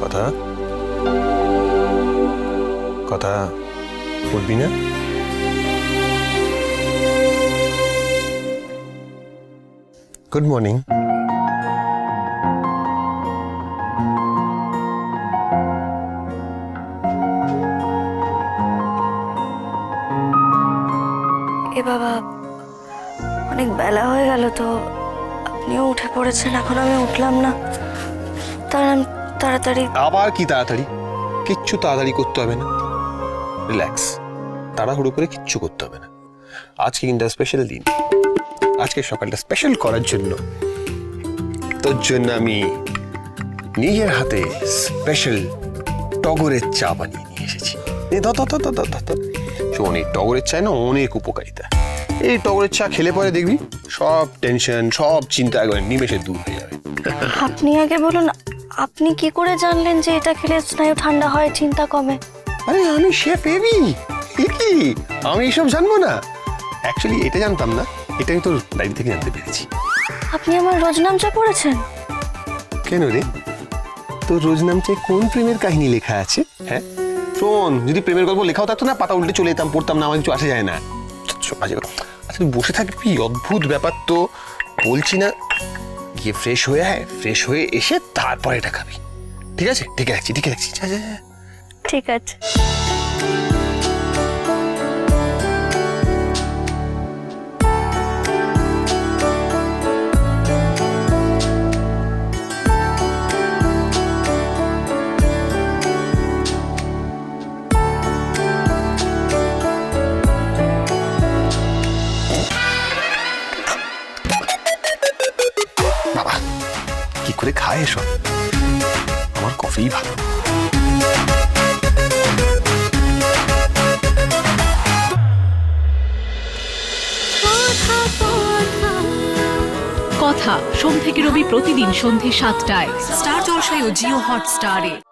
কথা? কথা বলবি না? গুড মর্নিং এ বাবা, অনেক বেলা হয়ে গেল তো। আপনিও উঠে পড়েছেন, এখন আমি উঠলাম না। তার তাড়াতাড়ি। আবার কি তাড়াতাড়ি? কিচ্ছু তাড়াতাড়ি করতে হবে না। রিল্যাক্স তাড়াহুড়ো করে কিচ্ছু করতে হবে না। আজকে কিন্তু স্পেশাল দিন। আজকে সকালটা স্পেশাল করার জন্য। তোর জন্য আমি নিজের হাতে স্পেশাল টগরের চা বানিয়ে নিয়ে এসেছি। শোন এই টগরের চায় না অনেক উপকারিতা। এই টগরের চা খেলে পরে দেখবি সব টেনশন সব চিন্তা একবার নিমেষে দূর হয়ে যাবে। আপনি আগে বলুন আপনি কি করে জানলেন যে এটা খেলে স্নায়ু ঠান্ডা হয়? চিন্তা কমে। আরে আমি শেফ এবি কি? আমি এসব জানব না। অ্যাকচুয়ালি এটা জানতাম না। এটা আমি তোর ডায়েরি থেকে জানতে পেরেছি। আপনি আমার রোজ নাম চা পড়েছেন? কেন রে? তোর রোজ নামচে কোন প্রেমের কাহিনী লেখা আছে? হ্যাঁ? শোন যদি প্রেমের গল্প লেখাও থাকতো না পাতা উল্টে চলে যেতাম পড়তাম না আমার কিছু আসে যায় না। আচ্ছা বসে থাকবি? অদ্ভুত ব্যাপার তো। বলছি না। গিয়ে ফ্রেশ হয়ে আয় ফ্রেশ হয়ে এসে তারপরে এটা খাবি। ঠিক আছে? ঠিক রাখছি ঠিক যা। ঠিক আছে। করে খায় এসব। আমার কফিই ভালো। কথা, সোম থেকে রবি প্রতিদিন সন্ধে সাতটায়। স্টার জলসায় ও জিও হটস্টারে।